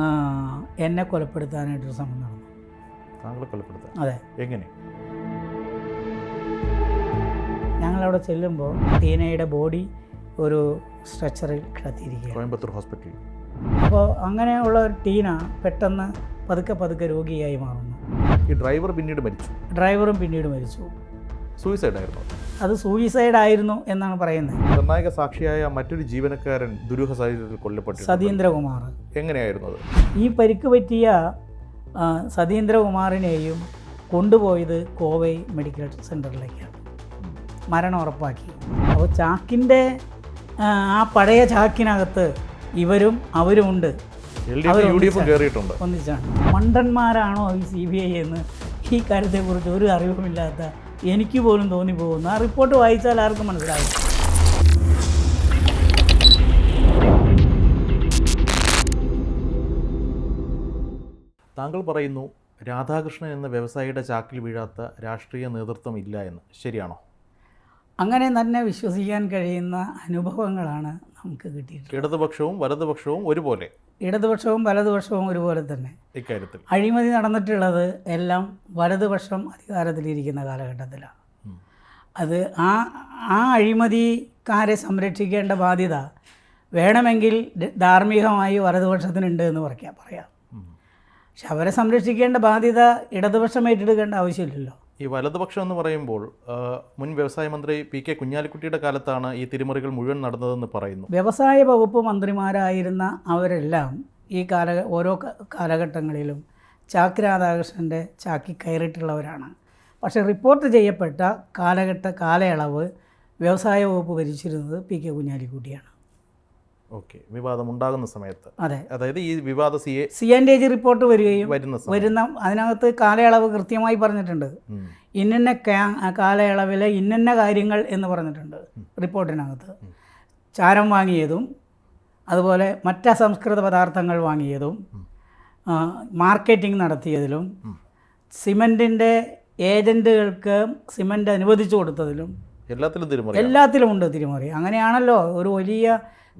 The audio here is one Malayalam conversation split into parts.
ആ, എന്നെ കൊലപ്പെടുത്താനായിട്ടൊരു ശ്രമം നടന്നു. താങ്കളെ കൊലപ്പെടുത്താൻ? അതെ. എങ്ങനെ? ഞങ്ങളവിടെ ചെല്ലുമ്പോൾ ടീനയുടെ ബോഡി ഒരു സ്ട്രെച്ചറിൽ കിടത്തിയിരിക്കുകയാണ്. കോയമ്പത്തൂർ ഹോസ്പിറ്റലിൽ. അപ്പോൾ അങ്ങനെയുള്ള ഒരു ടീന പെട്ടെന്ന് പതുക്കെ പതുക്കെ രോഗിയായി മാറുന്നു. ഈ ഡ്രൈവർ പിന്നീട് മരിച്ചു. ഡ്രൈവറും പിന്നീട് മരിച്ചു. സൂയിസൈഡ് ആയിരുന്നു അത് സൂയിസൈഡ് ആയിരുന്നു എന്നാണ് പറയുന്നത്. നിർണായക സാക്ഷിയായ മറ്റൊരു ജീവനക്കാരൻ ദുരൂഹ സാഹചര്യത്തിൽ കൊല്ലപ്പെട്ടു സതീന്ദ്രകുമാർ. എങ്ങനെയായിരുന്നു അത്? ഈ പരിക്ക് പറ്റിയ സതീന്ദ്രകുമാറിനെയും കൊണ്ടുപോയത് കോവൈ മെഡിക്കൽ സെന്ററിലേക്കാണ് മരണം ഉറപ്പാക്കി. അപ്പോൾ ചാക്കിന്റെ ആ, പഴയ ചാക്കിനകത്ത് ഇവരും അവരുമുണ്ട് ഒന്നിച്ചാണ്. മണ്ടന്മാരാണോ ഈ സി ബി ഐ എന്ന് ഈ കാര്യത്തെക്കുറിച്ച് ഒരു അറിവുമില്ലാത്ത എനിക്ക് പോലും തോന്നിപ്പോകുന്നു ആ റിപ്പോർട്ട് വായിച്ചാൽ ആർക്കും മനസ്സിലാകും താങ്കൾ പറയുന്നു രാധാകൃഷ്ണൻ എന്ന വ്യവസായിയുടെ ചാക്കിൽ വീഴാത്ത രാഷ്ട്രീയ നേതൃത്വം ഇല്ല എന്ന്. ശരിയാണോ? അങ്ങനെ തന്നെ വിശ്വസിക്കാൻ കഴിയുന്ന അനുഭവങ്ങളാണ് നമുക്ക് കിട്ടിയിട്ടുള്ളത്. ഇടതുപക്ഷവും വലതുപക്ഷവും ഒരുപോലെ. ഇടതുപക്ഷവും വലതുപക്ഷവും ഒരുപോലെ തന്നെ. ഇക്കാര്യത്തിൽ. അഴിമതി നടന്നിട്ടുള്ളത് എല്ലാം വലതുപക്ഷം അധികാരത്തിലിരിക്കുന്ന കാലഘട്ടത്തിലാണ്. അത് ആ ആ അഴിമതിക്കാരെ സംരക്ഷിക്കേണ്ട ബാധ്യത വേണമെങ്കിൽ ധാർമ്മികമായി വലതുപക്ഷത്തിനുണ്ട് എന്ന് പറയാം പറയാം. പക്ഷെ അവരെ സംരക്ഷിക്കേണ്ട ബാധ്യത ഇടതുപക്ഷം ഏറ്റെടുക്കേണ്ട ആവശ്യമില്ലല്ലോ. ഈ വലതുപക്ഷം എന്ന് പറയുമ്പോൾ മുൻ വ്യവസായ മന്ത്രി പി കെ കുഞ്ഞാലിക്കുട്ടിയുടെ കാലത്താണ് ഈ തിരിമറികൾ മുഴുവൻ നടന്നതെന്ന് പറയുന്നു. വ്യവസായ വകുപ്പ് മന്ത്രിമാരായിരുന്ന അവരെല്ലാം ഈ കാല ഓരോ കാലഘട്ടങ്ങളിലും ചാക്ക് രാധാകൃഷ്ണന്റെ ചാക്കി കയറിയിട്ടുള്ളവരാണ്. പക്ഷേ റിപ്പോർട്ട് ചെയ്യപ്പെട്ട കാലഘട്ട കാലയളവ് വ്യവസായ വകുപ്പ് ഭരിച്ചിരുന്നത് പി കെ കുഞ്ഞാലിക്കുട്ടിയാണ്. ഓക്കെ. വിവാദം ഉണ്ടാകുന്ന സമയത്ത്. അതെ. അതായത് ഈ വിവാദ C C and AG report വരികയും വരുന്ന വരുന്ന അതിനകത്ത് കാലയളവ് കൃത്യമായി പറഞ്ഞിട്ടുണ്ട്. ഇന്നന്ന കാലയളവിലെ ഇന്നന്ന കാര്യങ്ങൾ എന്ന് പറഞ്ഞിട്ടുണ്ട് റിപ്പോർട്ടിനകത്ത്. ചാരം വാങ്ങിയതും അതുപോലെ മറ്റ് അസംസ്കൃത പദാർത്ഥങ്ങൾ വാങ്ങിയതും മാർക്കറ്റിംഗ് നടത്തിയതിലും സിമന്റിന്റെ ഏജന്റുകൾക്ക് സിമന്റ് അനുവദിച്ചു കൊടുത്തതിലും എല്ലാത്തിലും എല്ലാത്തിലും ഉണ്ട് തിരിമറി. അങ്ങനെയാണല്ലോ ഒരു വലിയ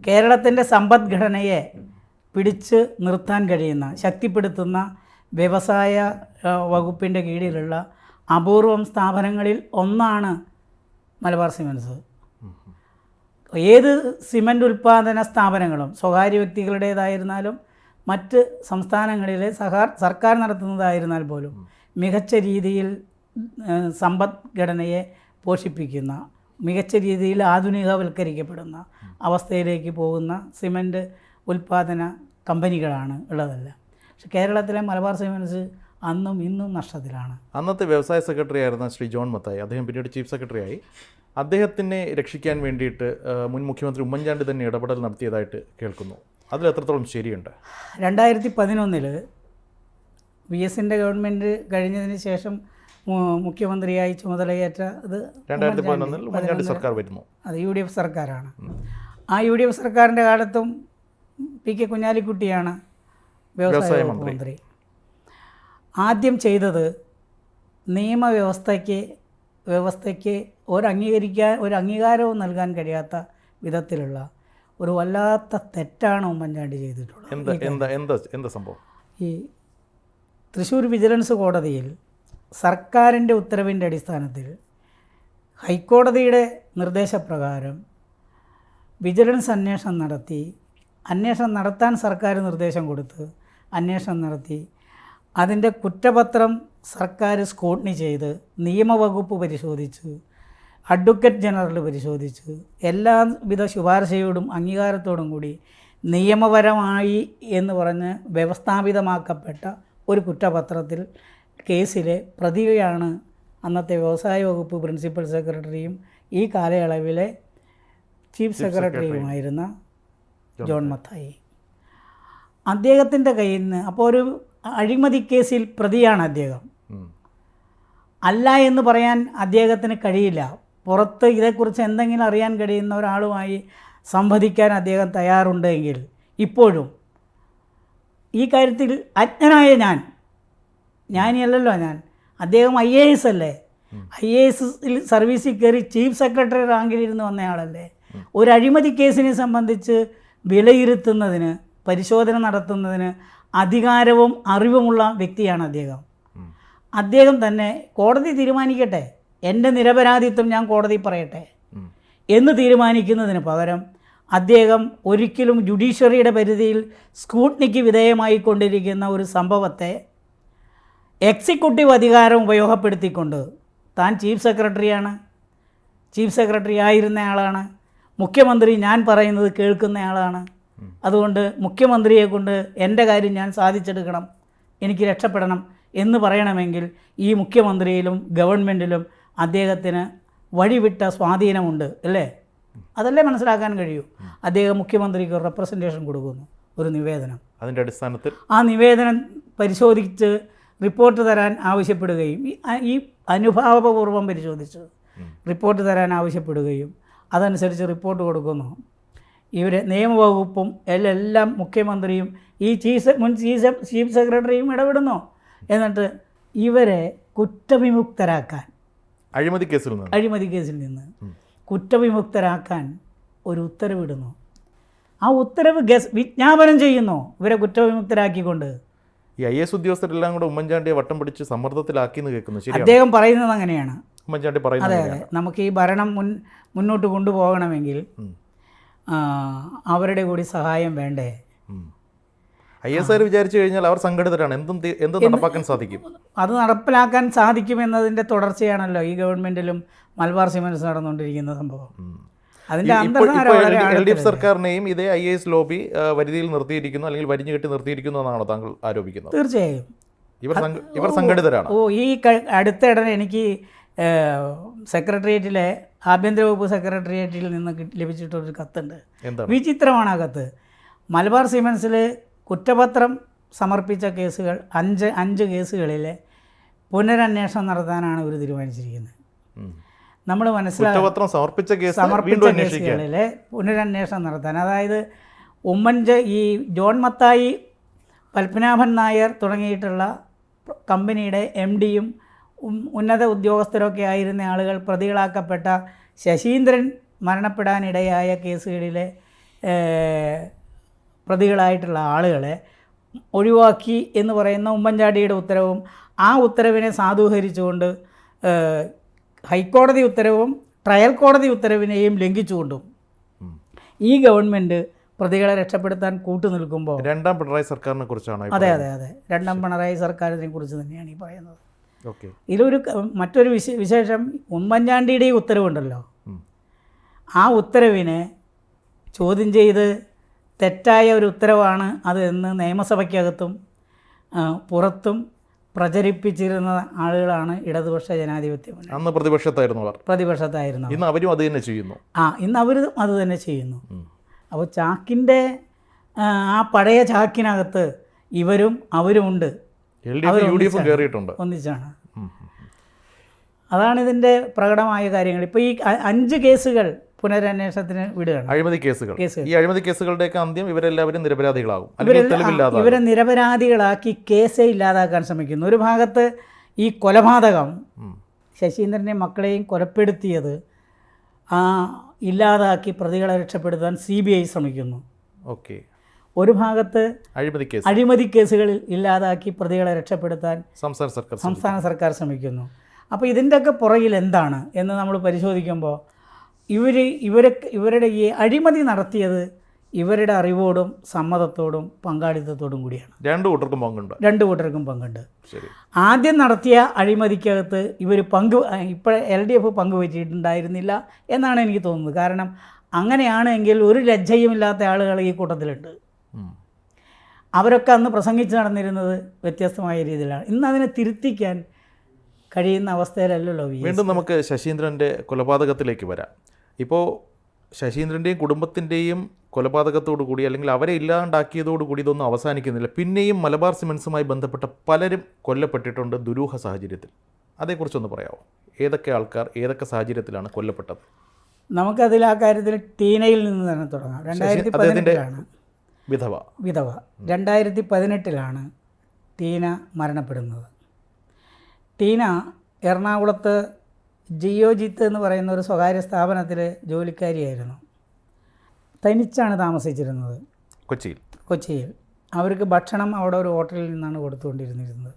കേരളത്തിന്റെ സമ്പദ്ഘടനയെ പിടിച്ച് നിർത്താൻ കഴിയുന്ന ശക്തിപ്പെടുത്തുന്ന വ്യവസായ വകുപ്പിന്റെ കീഴിലുള്ള അപൂർവം സ്ഥാപനങ്ങളിൽ ഒന്നാണ് മലബാർ സിമൻസ്. ഏത് സിമന്റ് ഉൽപ്പാദന സ്ഥാപനങ്ങളും സ്വകാര്യ വ്യക്തികളുടേതായിരുന്നാലും മറ്റ് സംസ്ഥാനങ്ങളിലെ സഹാ സർക്കാർ നടത്തുന്നതായിരുന്നാൽ പോലും മികച്ച രീതിയിൽ സമ്പദ്ഘടനയെ പോഷിപ്പിക്കുന്ന മികച്ച രീതിയിൽ ആധുനികവൽക്കരിക്കപ്പെടുന്ന അവസ്ഥയിലേക്ക് പോകുന്ന സിമന്റ് ഉൽപ്പാദന കമ്പനികളാണ് ഉള്ളതെല്ലാം. പക്ഷെ കേരളത്തിലെ മലബാർ സിമൻസ് അന്നും ഇന്നും നഷ്ടത്തിലാണ്. അന്നത്തെ വ്യവസായ സെക്രട്ടറി ആയിരുന്ന ശ്രീ ജോൺ മത്തായി അദ്ദേഹം പിന്നീട് ചീഫ് സെക്രട്ടറി ആയി അദ്ദേഹത്തിനെ രക്ഷിക്കാൻ വേണ്ടിയിട്ട് മുൻ മുഖ്യമന്ത്രി ഉമ്മൻചാണ്ടി തന്നെ ഇടപെടൽ നടത്തിയതായിട്ട് കേൾക്കുന്നു. അതിൽ എത്രത്തോളം ശരിയുണ്ട്? രണ്ടായിരത്തി പതിനൊന്നിൽ വി എസിന്റെ ഗവൺമെന്റ് കഴിഞ്ഞതിന് ശേഷം മുഖ്യമന്ത്രിയായി ചുമതലയേറ്റ ഇത് രണ്ടായിരത്തി പതിനൊന്നിൽ ഉമ്മൻചാണ്ടി സർക്കാർ വരുന്നു. അത് യു ഡി എഫ് സർക്കാരാണ് ആ യു ഡി എഫ് സർക്കാരിന്റെ കാലത്തും പി കെ കുഞ്ഞാലിക്കുട്ടിയാണ് വ്യവസായ മന്ത്രി. ആദ്യം ചെയ്തത് നിയമവ്യവസ്ഥയ്ക്ക് വ്യവസ്ഥയ്ക്ക് ഒരു അംഗീകരിക്കാൻ ഒരു അംഗീകാരവും നൽകാൻ കഴിയാത്ത വിധത്തിലുള്ള ഒരു വല്ലാത്ത തെറ്റാണ് ഉമ്മൻചാണ്ടി ചെയ്തിട്ടുള്ളത്. എന്താ എന്താ എന്താ സംഭവം? ഈ തൃശ്ശൂർ വിജിലൻസ് കോടതിയിൽ സർക്കാരിന്റെ ഉത്തരവിന്റെ അടിസ്ഥാനത്തിൽ ഹൈക്കോടതിയുടെ നിർദ്ദേശപ്രകാരം വിജിലൻസ് അന്വേഷണം നടത്തി അന്വേഷണം നടത്താൻ സർക്കാർ നിർദ്ദേശം കൊടുത്ത് അന്വേഷണം നടത്തി അതിന്റെ കുറ്റപത്രം സർക്കാർ സ്കോട്ട്നി ചെയ്ത് നിയമവകുപ്പ് പരിശോധിച്ച് അഡ്വക്കേറ്റ് ജനറൽ പരിശോധിച്ച് എല്ലാവിധ ശുപാർശയോടും അംഗീകാരത്തോടും കൂടി നിയമപരമായി എന്ന് പറഞ്ഞ് വ്യവസ്ഥാപിതമാക്കപ്പെട്ട ഒരു കുറ്റപത്രത്തിൽ കേസിലെ പ്രതിയാണ് അന്നത്തെ വ്യവസായ വകുപ്പ് പ്രിൻസിപ്പൽ സെക്രട്ടറിയും ഈ കാലയളവിലെ ചീഫ് സെക്രട്ടറിയുമായിരുന്ന ജോൺ മത്തായി. അദ്ദേഹത്തിന്റെ കയ്യിൽ നിന്ന് അപ്പോൾ ഒരു അഴിമതി കേസിൽ പ്രതിയാണ് അദ്ദേഹം. അല്ല എന്ന് പറയാൻ അദ്ദേഹത്തിന് കഴിയില്ല. പുറത്ത് ഇതേക്കുറിച്ച് എന്തെങ്കിലും അറിയാൻ കഴിയുന്ന ഒരാളുമായി സംവദിക്കാൻ അദ്ദേഹം തയ്യാറുണ്ടെങ്കിൽ ഇപ്പോഴും ഈ കാര്യത്തിൽ അജ്ഞനായ ഞാൻ ഞാനിയല്ലല്ലോ ഞാൻ. അദ്ദേഹം ഐ എ എസ് അല്ലേ? ഐ എ എസ് സർവീസിൽ കയറി ചീഫ് സെക്രട്ടറി റാങ്കിൽ ഇരുന്ന് വന്നയാളല്ലേ? ഒരു അഴിമതി കേസിനെ സംബന്ധിച്ച് വിലയിരുത്തുന്നതിന് പരിശോധന നടത്തുന്നതിന് അധികാരവും അറിവുമുള്ള വ്യക്തിയാണ് അദ്ദേഹം. അദ്ദേഹം തന്നെ കോടതി തീരുമാനിക്കട്ടെ. എന്റെ നിരപരാധിത്വം ഞാൻ കോടതി പറയട്ടെ എന്ന് തീരുമാനിക്കുന്നതിന് പകരം അദ്ദേഹം ഒരിക്കലും ജുഡീഷ്യറിയുടെ പരിധിയിൽ സ്കൂട്നിക്ക് വിധേയമായിക്കൊണ്ടിരിക്കുന്ന ഒരു സംഭവത്തെ എക്സിക്യൂട്ടീവ് അധികാരം ഉപയോഗപ്പെടുത്തിക്കൊണ്ട് താൻ ചീഫ് സെക്രട്ടറിയാണ്. ചീഫ് സെക്രട്ടറി ആയിരുന്ന ആളാണ്. മുഖ്യമന്ത്രി ഞാൻ പറയുന്നത് കേൾക്കുന്നയാളാണ് അതുകൊണ്ട് മുഖ്യമന്ത്രിയെ കൊണ്ട് എന്റെ കാര്യം ഞാൻ സാധിച്ചെടുക്കണം. എനിക്ക് രക്ഷപ്പെടണം എന്ന് പറയണമെങ്കിൽ ഈ മുഖ്യമന്ത്രിയിലും ഗവൺമെന്റിലും അദ്ദേഹത്തിന് വഴിവിട്ട സ്വാധീനമുണ്ട് അല്ലേ? അതല്ലേ മനസ്സിലാക്കാൻ കഴിയൂ. അദ്ദേഹം മുഖ്യമന്ത്രിക്ക് ഒരു റെപ്രസെന്റേഷൻ കൊടുക്കുന്നു ഒരു നിവേദനം. അതിന്റെ അടിസ്ഥാനത്തിൽ? ആ നിവേദനം പരിശോധിച്ച് റിപ്പോർട്ട് തരാൻ ആവശ്യപ്പെടുകയും ഈ അനുഭാവപൂർവം പരിശോധിച്ച് റിപ്പോർട്ട് തരാൻ ആവശ്യപ്പെടുകയും അതനുസരിച്ച് റിപ്പോർട്ട് കൊടുക്കുന്നു. ഇവർ നിയമവകുപ്പും എല്ലാം മുഖ്യമന്ത്രിയും ഈ ചീഫ് മുൻ ചീഫ് ചീഫ് സെക്രട്ടറിയും ഇടപെടുന്നു. എന്നിട്ട് ഇവരെ കുറ്റവിമുക്തരാക്കാൻ അഴിമതി കേസിൽ നിന്ന്. അഴിമതി കേസിൽ നിന്ന് കുറ്റവിമുക്തരാക്കാൻ ഒരു ഉത്തരവിടുന്നു. ആ ഉത്തരവ് ഗസ് വിജ്ഞാപനം ചെയ്യുന്നു. ഇവരെ കുറ്റവിമുക്തരാക്കിക്കൊണ്ട്. ഈ ഐ എസ് ഉദ്യോഗസ്ഥരെല്ലാം കൂടെ ഉമ്മൻചാണ്ടിയെ വട്ടം പിടിച്ച് സമ്മർദ്ദത്തിലാക്കി എന്ന് കേൾക്കുന്നു. ശരിയാണ്? അദ്ദേഹം പറയുന്നത് അങ്ങനെയാണ്. ഉമ്മൻചാണ്ടി പറയുന്നത് അതെ അതെ. നമുക്ക് ഈ ഭരണം മുൻ മുന്നോട്ട് കൊണ്ടുപോകണമെങ്കിൽ അവരുടെ കൂടി സഹായം വേണ്ടേ. ഐ എസ് ആർ വിചാരിച്ചു കഴിഞ്ഞാൽ അവർ സംഘടിതരാണ്. എന്തും എന്തും നടപ്പാക്കാൻ സാധിക്കും. അത് നടപ്പിലാക്കാൻ സാധിക്കും സാധിക്കുമെന്നതിന്റെ തുടർച്ചയാണല്ലോ ഈ ഗവൺമെന്റിലും മലബാർ സിമൻസ് നടന്നുകൊണ്ടിരിക്കുന്ന സംഭവം. എൽ ഡി എഫ് സർക്കാരിനെയും ഇതേ ഐ എസ് ലോബി വരുതിയിൽ നിർത്തിയിരിക്കുന്നു അല്ലെങ്കിൽ വരിഞ്ഞു കെട്ടി നിർത്തിയിരിക്കുന്നു എന്നാണോ താങ്കൾ ആരോപിക്കുന്നത്? തീർച്ചയായും. ഇവർ സംഘ- സംഘടിതരാണ്? ഓ ഈ അടുത്ത അടുത്തിടെ എനിക്ക് സെക്രട്ടേറിയറ്റിലെ ആഭ്യന്തര വകുപ്പ് സെക്രട്ടേറിയറ്റിൽ നിന്ന് ലഭിച്ചിട്ടൊരു കത്തുണ്ട്. വിചിത്രമാണ് ആ കത്ത്. മലബാർ സിമെൻസിൽ കുറ്റപത്രം സമർപ്പിച്ച കേസുകൾ അഞ്ച് അഞ്ച് കേസുകളിൽ പുനരന്വേഷണം നടത്താനാണ് ഇവർ തീരുമാനിച്ചിരിക്കുന്നത്. നമ്മൾ മനസ്സിലാക്കാം സമർപ്പിച്ച കേസ് സമർപ്പിച്ച കേസുകളിലെ പുനരന്വേഷണം നടത്താൻ. അതായത് ഉമ്മൻച ഈ ജോൺ മത്തായി പത്മനാഭൻ നായർ തുടങ്ങിയിട്ടുള്ള കമ്പനിയുടെ എം ഡിയും ഉന്നത ഉദ്യോഗസ്ഥരൊക്കെ ആയിരുന്ന ആളുകൾ പ്രതികളാക്കപ്പെട്ട ശശീന്ദ്രൻ മരണപ്പെടാനിടയായ കേസുകളിലെ പ്രതികളായിട്ടുള്ള ആളുകളെ ഒഴിവാക്കി എന്ന് പറയുന്ന ഉമ്മൻചാണ്ടിയുടെ ഉത്തരവും ആ ഉത്തരവിനെ സാധൂകരിച്ചുകൊണ്ട് ഹൈക്കോടതി ഉത്തരവും ട്രയൽ കോടതി ഉത്തരവിനെയും ലംഘിച്ചുകൊണ്ടും ഈ ഗവൺമെന്റ് പ്രതികളെ രക്ഷപ്പെടുത്താൻ കൂട്ടുനിൽക്കുമ്പോൾ രണ്ടാം പിണറായി സർക്കാരിനെ കുറിച്ചാണ് അതെ അതെ അതെ. രണ്ടാം പിണറായി സർക്കാരിനെ കുറിച്ച് തന്നെയാണ് ഈ പറയുന്നത്. ഓക്കെ. ഇതിലൊരു മറ്റൊരു വിശ വിശേഷം ഉമ്മൻചാണ്ടിയുടെ ഈ ഉത്തരവുണ്ടല്ലോ. ആ ഉത്തരവിനെ ചോദ്യം ചെയ്ത് തെറ്റായ ഒരു ഉത്തരവാണ് അത് എന്ന് നിയമസഭയ്ക്കകത്തും പുറത്തും പ്രചരിപ്പിച്ചിരുന്ന ആളുകളാണ് ഇടതുപക്ഷ ജനാധിപത്യ മുന്നണി. അന്ന് പ്രതിപക്ഷത്തായിരുന്നു അവർ. പ്രതിപക്ഷത്തായിരുന്നു ഇന്ന് അവരും അത് തന്നെ ചെയ്യുന്നു. ആ ഇന്ന് അവരും അത് തന്നെ ചെയ്യുന്നു. അപ്പോൾ ചാക്കിന്റെ ആ, പഴയ ചാക്കിനകത്ത് ഇവരും അവരുമുണ്ട് കയറിയിട്ടുണ്ട് ഒന്നിച്ചാണ്. അതാണ് ഇതിന്റെ പ്രകടമായ കാര്യങ്ങൾ. ഇപ്പോൾ ഈ അഞ്ച് കേസുകൾ പുനരന്വേഷണത്തിന് വിടുകയാണ്. അഴിമതി കേസുകൾ. ഈ അഴിമതി കേസുകളുടെയൊക്കെ അന്ത്യം ഇവരെല്ലാവരും നിരപരാധികളാകും. ഇവരെ നിരപരാധികളാക്കി കേസേ ഇല്ലാതാക്കാൻ ശ്രമിക്കുന്നു. ഒരു ഭാഗത്ത് ഈ കൊലപാതകം. ശശീന്ദ്രനെ മക്കളെയും കൊലപ്പെടുത്തിയത് ആ ഇല്ലാതാക്കി പ്രതികളെ രക്ഷപ്പെടുത്താൻ സി ബി ഐ ശ്രമിക്കുന്നു. ഓക്കെ. ഒരു ഭാഗത്ത് അഴിമതി കേസ്. അഴിമതി കേസുകളിൽ ഇല്ലാതാക്കി പ്രതികളെ രക്ഷപ്പെടുത്താൻ സംസ്ഥാന സർക്കാർ സംസ്ഥാന സർക്കാർ ശ്രമിക്കുന്നു. അപ്പോൾ ഇതിന്റെയൊക്കെ പുറകിൽ എന്താണ് എന്ന് നമ്മൾ പരിശോധിക്കുമ്പോൾ ഇവർ ഇവരെ ഇവരുടെ ഈ അഴിമതി നടത്തിയത് ഇവരുടെ അറിവോടും സമ്മതത്തോടും പങ്കാളിത്തത്തോടും കൂടിയാണ്. രണ്ട് കൂട്ടർക്കും പങ്കുണ്ട്. രണ്ട് കൂട്ടർക്കും പങ്കുണ്ട്. ആദ്യം നടത്തിയ അഴിമതിക്കകത്ത് ഇവർ പങ്ക് ഇപ്പോൾ എൽ ഡി എഫ് പങ്കുവച്ചിട്ടുണ്ടായിരുന്നില്ല എന്നാണ് എനിക്ക് തോന്നുന്നത്. കാരണം അങ്ങനെയാണെങ്കിൽ ഒരു ലജ്ജയുമില്ലാത്ത ആളുകൾ ഈ കൂട്ടത്തിലുണ്ട്. അവരൊക്കെ അന്ന് പ്രസംഗിച്ച് നടന്നിരുന്നത് വ്യത്യസ്തമായ രീതിയിലാണ്. ഇന്ന് അതിനെ തിരുത്തിക്കാൻ കഴിയുന്ന അവസ്ഥയിലല്ലല്ലോ വീണ്ടും നമുക്ക് ശശീന്ദ്രന്റെ കൊലപാതകത്തിലേക്ക് വരാം. ഇപ്പോൾ ശശീന്ദ്രന്റെയും കുടുംബത്തിന്റെയും കൊലപാതകത്തോടു കൂടി അല്ലെങ്കിൽ അവരെ ഇല്ലാണ്ടാക്കിയതോടു കൂടി ഇതൊന്നും അവസാനിക്കുന്നില്ല. പിന്നെയും മലബാർ സിമെൻസുമായി ബന്ധപ്പെട്ട പലരും കൊല്ലപ്പെട്ടിട്ടുണ്ട് ദുരൂഹ സാഹചര്യത്തിൽ. അതേക്കുറിച്ചൊന്ന് പറയാമോ ഏതൊക്കെ ആൾക്കാർ ഏതൊക്കെ സാഹചര്യത്തിലാണ് കൊല്ലപ്പെട്ടത്? നമുക്കതിൽ ആ കാര്യത്തിൽ ടീനയിൽ നിന്ന് തന്നെ തുടങ്ങാം. രണ്ടായിരത്തി പതിനെട്ടിലാണ് വിധവ. വിധവ. രണ്ടായിരത്തി പതിനെട്ടിലാണ് ടീന മരണപ്പെടുന്നത്. ടീന എറണാകുളത്ത് ജിയോജിത്ത് എന്ന് പറയുന്ന ഒരു സ്വകാര്യ സ്ഥാപനത്തിൽ ജോലിക്കാരിയായിരുന്നു. തനിച്ചാണ് താമസിച്ചിരുന്നത്. കൊച്ചിയിൽ. കൊച്ചിയിൽ. അവർക്ക് ഭക്ഷണം അവിടെ ഒരു ഹോട്ടലിൽ നിന്നാണ് കൊടുത്തുകൊണ്ടിരുന്നിരുന്നത്.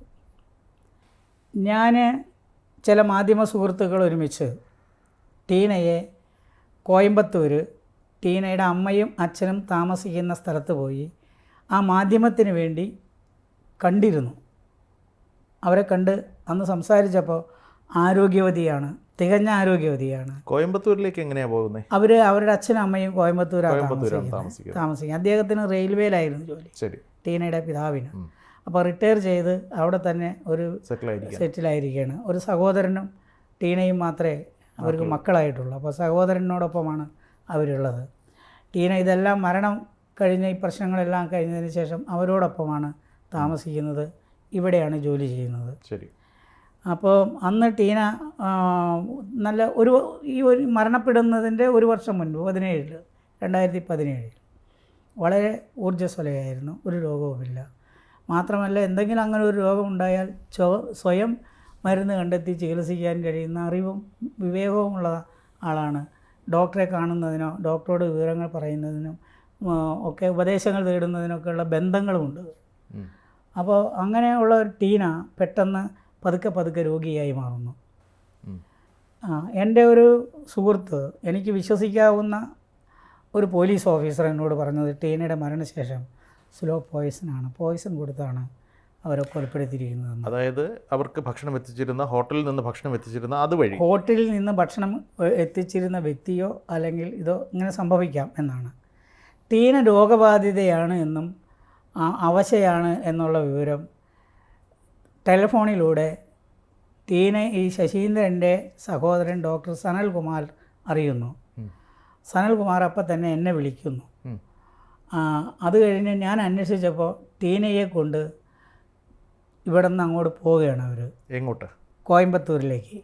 ഞാൻ ചില മാധ്യമ സുഹൃത്തുക്കൾ ഒരുമിച്ച് ടീനയെ കോയമ്പത്തൂർ ടീനയുടെ അമ്മയും അച്ഛനും താമസിക്കുന്ന സ്ഥലത്ത് പോയി ആ മാധ്യമത്തിന് വേണ്ടി കണ്ടിരുന്നു. അവരെ കണ്ട് അന്ന് സംസാരിച്ചപ്പോൾ ആരോഗ്യവതിയാണ് തികഞ്ഞ ആരോഗ്യവതിയാണ്. കോയമ്പത്തൂരിലേക്ക് എങ്ങനെയാ പോകുന്നത് അവർ അവരുടെ അച്ഛനും അമ്മയും കോയമ്പത്തൂരാണ് താമസിക്കുന്നത്. അദ്ദേഹത്തിന് റെയിൽവേയിലായിരുന്നു ജോലി. ശരി. ടീനയുടെ പിതാവിന്. അപ്പൊ അപ്പോൾ റിട്ടയർ ചെയ്ത് അവിടെ തന്നെ ഒരു സെറ്റിലായിരിക്കുകയാണ്. ഒരു സഹോദരനും ടീനയും മാത്രമേ അവർക്ക് മക്കളായിട്ടുള്ളൂ. അപ്പോൾ സഹോദരനോടൊപ്പമാണ് അവരുള്ളത്. ടീന ഇതെല്ലാം മരണം കഴിഞ്ഞ ഈ പ്രശ്നങ്ങളെല്ലാം കഴിഞ്ഞതിന് ശേഷം അവരോടൊപ്പമാണ് താമസിക്കുന്നത്. ഇവിടെയാണ് ജോലി ചെയ്യുന്നത്. ശരി. അപ്പോൾ അന്ന് ടീന നല്ല ഒരു ഈ ഒരു മരണപ്പെടുന്നതിന്റെ ഒരു വർഷം മുൻപ് പതിനേഴിൽ രണ്ടായിരത്തി പതിനേഴിൽ വളരെ ഊർജസ്വലയായിരുന്നു ഒരു രോഗവുമില്ല. മാത്രമല്ല എന്തെങ്കിലും അങ്ങനെ ഒരു രോഗം ഉണ്ടായാൽ സ്വയം മരുന്ന് കണ്ടെത്തി ചികിത്സിക്കാൻ കഴിയുന്ന അറിവും വിവേകവുമുള്ള ആളാണ്. ഡോക്ടറെ കാണുന്നതിനോ ഡോക്ടറോട് വിവരങ്ങൾ പറയുന്നതിനും ഒക്കെ ഉപദേശങ്ങൾ തേടുന്നതിനൊക്കെയുള്ള ബന്ധങ്ങളുമുണ്ട്. അപ്പോൾ അങ്ങനെയുള്ള ഒരു ടീന പെട്ടെന്ന് പതുക്കെ പതുക്കെ രോഗിയായി മാറുന്നു. എന്റെ ഒരു സുഹൃത്ത് എനിക്ക് വിശ്വസിക്കാവുന്ന ഒരു പോലീസ് ഓഫീസർ എന്നോട് പറഞ്ഞത് ടീനയുടെ മരണശേഷം സ്ലോ പോയിസനാണ്. പോയിസൺ കൊടുത്താണ് അവരെ കൊലപ്പെടുത്തിയിരിക്കുന്നത് അതായത് അവർക്ക് ഭക്ഷണം എത്തിച്ചിരുന്ന ഹോട്ടലിൽ നിന്ന് ഭക്ഷണം എത്തിച്ചിരുന്ന അതുവഴി. ഹോട്ടലിൽ നിന്ന് ഭക്ഷണം എത്തിച്ചിരുന്ന വ്യക്തിയോ അല്ലെങ്കിൽ ഇതോ ഇങ്ങനെ സംഭവിക്കാം എന്നാണ്. ടീന രോഗബാധിതയാണ് എന്നും അവശയാണ് എന്നുള്ള വിവരം ടെലിഫോണിലൂടെ തീനെ ഈ ശശീന്ദ്രന്റെ സഹോദരൻ ഡോക്ടർ സനൽകുമാർ അറിയുന്നു. സനൽകുമാർ അപ്പം തന്നെ എന്നെ വിളിക്കുന്നു. അത് കഴിഞ്ഞ് ഞാൻ അന്വേഷിച്ചപ്പോൾ ടീനയെ കൊണ്ട് ഇവിടെ നിന്ന് അങ്ങോട്ട് പോവുകയാണ് അവർ എങ്ങോട്ട്? കോയമ്പത്തൂരിലേക്ക്.